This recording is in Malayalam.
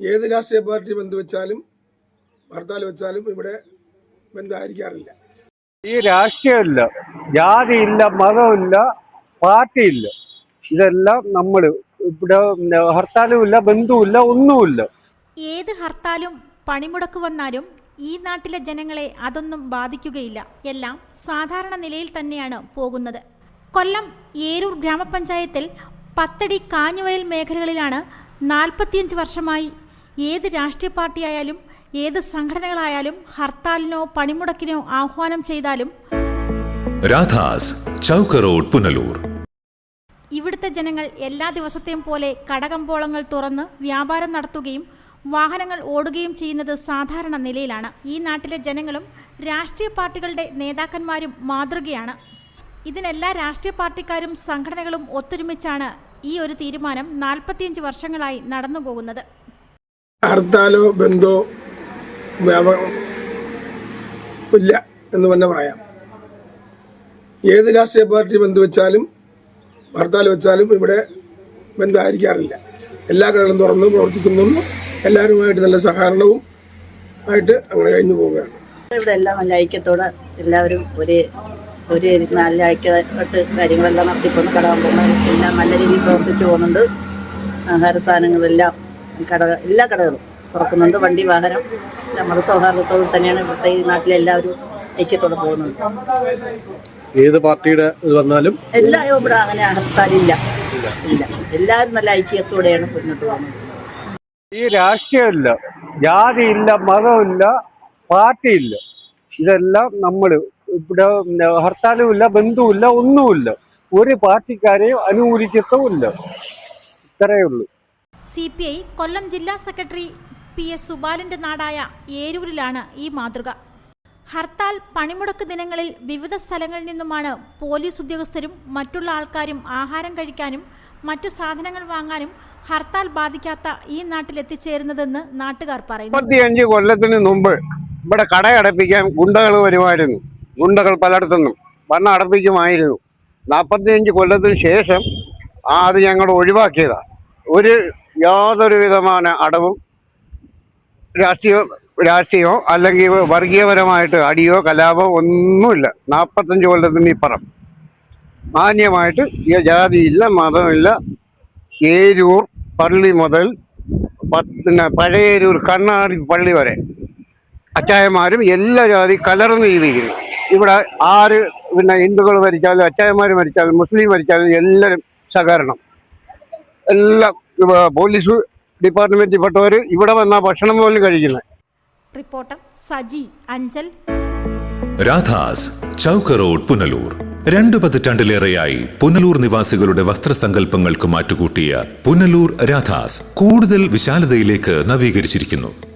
ഏത് രാഷ്ട്രീയ പാർട്ടി ബന്ധു വെച്ചാലും ഹർത്താൽ വെച്ചാലും ഇവിടെ ബന്ധമായിരിക്കാറില്ല. ഈ രാഷ്ട്രീയമില്ല ജാതിയില്ല മതമില്ല പാർട്ടിയില്ല. ഇതെല്ലാം നമ്മൾ ഇവിടെ ഹർത്താലും ഇല്ല ബന്ധുവില്ല ഒന്നുമില്ല. ഏത് ഹർത്താലും പണിമുടക്ക് വന്നാലും ഈ നാട്ടിലെ ജനങ്ങളെ അതൊന്നും ബാധിക്കുകയില്ല. എല്ലാം സാധാരണ നിലയിൽ തന്നെയാണ് പോകുന്നത്. കൊല്ലം ഏരൂർ ഗ്രാമപഞ്ചായത്തിൽ പത്തടി കാഞ്ഞുവയൽ മേഖലകളിലാണ് നാൽപ്പത്തിയഞ്ച് വർഷമായി ഏത് രാഷ്ട്രീയ പാർട്ടിയായാലും ഏത് സംഘടനകളായാലും ഹർത്താലിനോ പണിമുടക്കിനോ ആഹ്വാനം ചെയ്താലും രാധാസ് ചൗക്ക് റോഡ് പുനലൂർ. ഇവിടുത്തെ ജനങ്ങൾ എല്ലാ ദിവസത്തെയും പോലെ കടകമ്പോളങ്ങൾ തുറന്ന് വ്യാപാരം നടത്തുകയും വാഹനങ്ങൾ ഓടുകയും ചെയ്യുന്നത് സാധാരണ നിലയിലാണ്. ഈ നാട്ടിലെ ജനങ്ങളും രാഷ്ട്രീയ പാർട്ടികളുടെ നേതാക്കന്മാരും മാതൃകയാണ്. ഇതിനെല്ലാ രാഷ്ട്രീയ പാർട്ടിക്കാരും സംഘടനകളും ഒത്തൊരുമിച്ചാണ് ഈ ഒരു തീരുമാനം നാൽപ്പത്തിയഞ്ച് വർഷങ്ങളായി നടന്നു പോകുന്നത് ഹർത്താലോ ബന്ധോ ഇല്ല എന്ന് തന്നെ പറയാം. ഏത് രാഷ്ട്രീയ പാർട്ടി ബന്ധു വെച്ചാലും ഹർത്താൽ വെച്ചാലും ഇവിടെ ബന്ധമായിരിക്കാറില്ല. എല്ലാ കടകളും തുറന്ന് പ്രവർത്തിക്കുന്നു. എല്ലാവരുമായിട്ട് നല്ല സഹകരണവും ആയിട്ട് അങ്ങനെ കഴിഞ്ഞു പോവുകയാണ്. ഇവിടെ എല്ലാം നല്ല ഐക്യത്തോടെ എല്ലാവരും ഒരേ ഒരേ നല്ല ഐക്യമായിട്ട് കാര്യങ്ങളെല്ലാം നടത്തിക്കൊണ്ട് കടകുമ്പോൾ എല്ലാം നല്ല രീതിയിൽ പ്രവർത്തിച്ചു പോകുന്നുണ്ട്. ആഹാര സാധനങ്ങളെല്ലാം കട എല്ലാ കടകളും തുറക്കുന്നുണ്ട്. വണ്ടി വാഹനം നമ്മുടെ സൗഹാർദ്ദത്തോട് തന്നെയാണ് ഇവിടുത്തെ ഈ നാട്ടിലെ എല്ലാവരും ഐക്യത്തോടെ പോകുന്നത്. ഏത് പാർട്ടിയുടെ ഇത് വന്നാലും? എല്ലാ ഇവിടെ അങ്ങനെ ഹർത്താലില്ല ഇല്ല. എല്ലാവരും നല്ല ഐക്യത്തോടെയാണ് മുന്നോട്ട് പോകുന്നത്. ഈ രാഷ്ട്രീയമില്ല. ജാതിയില്ല മതമില്ല പാർട്ടിയില്ല. ഇതെല്ലാം നമ്മൾ ഇവിടെ ഹർത്താലും ഇല്ല ബന്ധുവില്ല ഒന്നുമില്ല. ഒരു പാർട്ടിക്കാരെയും അനുകൂലിക്കത്തുമില്ല. ഇത്രയേ ഉള്ളൂ. സി പി ഐ കൊല്ലം ജില്ലാ സെക്രട്ടറി പി എസ് സുബാലിന്റെ നാടായ ഏരൂരിലാണ് ഈ മാതൃക. ഹർത്താൽ പണിമുടക്ക് ദിനങ്ങളിൽ വിവിധ സ്ഥലങ്ങളിൽ നിന്നുമാണ് പോലീസ് ഉദ്യോഗസ്ഥരും മറ്റുള്ള ആൾക്കാരും ആഹാരം കഴിക്കാനും മറ്റു സാധനങ്ങൾ വാങ്ങാനും ഹർത്താൽ ബാധിക്കാത്ത ഈ നാട്ടിൽ എത്തിച്ചേരുന്നതെന്ന് നാട്ടുകാർ പറയുന്നു. കൊല്ലത്തിന് മുമ്പ് ഇവിടെ കടയടപ്പിക്കാൻ ഗുണ്ടകൾ വരുമായിരുന്നു. ഗുണ്ടകൾ പലയിടത്തുനിന്നും വന്ന് അടപ്പിക്കുമായിരുന്നു. നാൽപ്പത്തിയഞ്ച് കൊല്ലത്തിന് ശേഷം അത് ഞങ്ങൾ ഒഴിവാക്കിയതാണ് ഒരു യാതൊരു വിധமான അടവും രാഷ്ട്രീയ രാഷ്ട്രീയമോ അല്ലെങ്കിൽ വർഗീയപരമായിട്ട് അടിയോ കലാപോ ഒന്നുമില്ല. നാൽപ്പത്തഞ്ച് കൊല്ലത്തിന് ഇപ്പുറം. മാന്യമായിട്ട് ജാതിയില്ല മതമില്ല. ഏരൂർ പള്ളി മുതൽ പിന്നെ പഴയരൂർ കണ്ണാടി പള്ളി വരെ അച്ചായന്മാരും എല്ലാ ജാതി കലർന്ന് ജീവിക്കുന്നു. ഇവിടെ ആര് പിന്നെ ഹിന്ദുക്കൾ മരിച്ചാലും അച്ചായന്മാർ മരിച്ചാലും മുസ്ലിം മരിച്ചാലും എല്ലാവരും സഹകരണം. എല്ലാം പോലീസ് ഡിപ്പാർട്ട്മെന്റിൽപ്പെട്ടവർ ഇവിടെ വന്ന ഭക്ഷണം പോലും കഴിക്കുന്നത്. റിപ്പോർട്ടർ സജി അഞ്ചൽ. രാധാസ് ചൗക്ക് റോഡ് പുനലൂർ. രണ്ടു പതിറ്റാണ്ടിലേറെയായി പുനലൂർ നിവാസികളുടെ വസ്ത്രസങ്കല്പങ്ങൾക്ക് മാറ്റുകൂട്ടിയ പുനലൂർ രാധാസ് കൂടുതൽ വിശാലതയിലേക്ക് നവീകരിച്ചിരിക്കുന്നു.